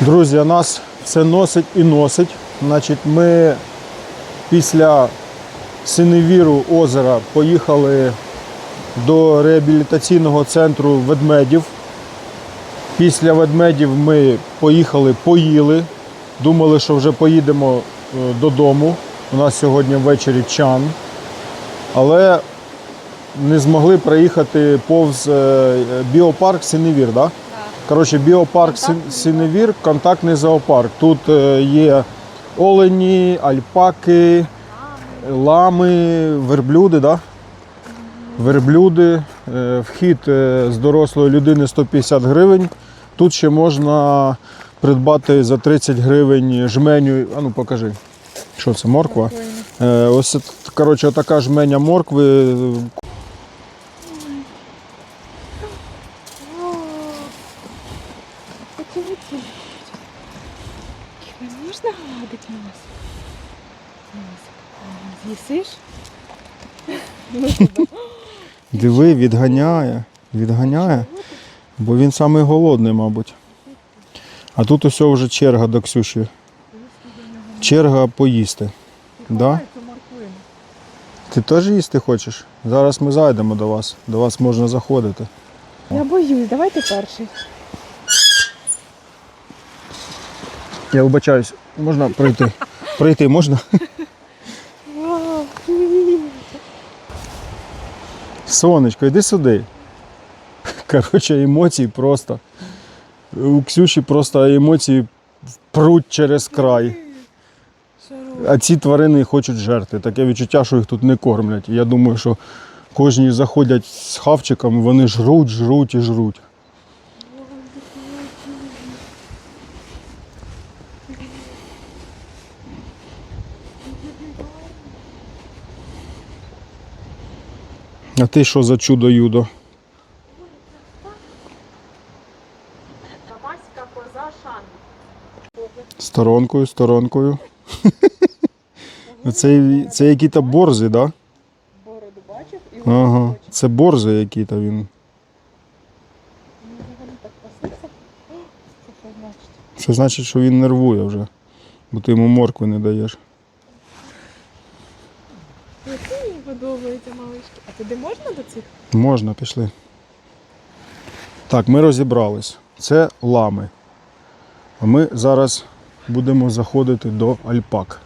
Друзі, нас це носить і носить. Значить, ми після Синевіру озера поїхали до реабілітаційного центру ведмедів. Після ведмедів ми поїхали, поїли. Думали, що вже поїдемо е, додому. У нас сьогодні ввечері чан. Але не змогли проїхати повз е, біопарк Синевір, да? Коротше, біопарк Син- Синевір, контактний зоопарк. Тут е, є олені, альпаки, лами, верблюди, да? верблюди. Е, Вхід е, з дорослої людини 150 гривень. Тут ще можна придбати за 30 гривень жменю. А ну покажи. Що це, морква? Ось коротше, така жменя моркви. Не можна гладити нас? З'їсиш? Диви, відганяє. Відганяє. Бо він самий голодний, мабуть. А тут усе вже черга до Ксюші. Черга поїсти. Да? Ти теж їсти хочеш? Зараз ми зайдемо до вас. До вас можна заходити. Я боюсь, давай ти перший. Я вибачаюсь, можна пройти? Пройти можна? Сонечко, йди сюди. Коротше, емоції просто. У Ксюші просто емоції пруть через край. А ці тварини хочуть жерти. Таке відчуття, що їх тут не кормлять. Я думаю, що кожні заходять з хавчиком, вони жруть, жруть і жруть. А ти що за чудо юдо? Тамаська коза Шан. Сторонкою, сторонкою. Це, це які-то борзи, так? Да? Бороду бачив і Ага. Це борзи які-то він. Це значить, що він нервує вже, бо ти йому моркви не даєш. Які подобаються малички. А туди можна до цих? Можна, пішли. Так, ми розібрались. Це лами. А ми зараз будемо заходити до альпак.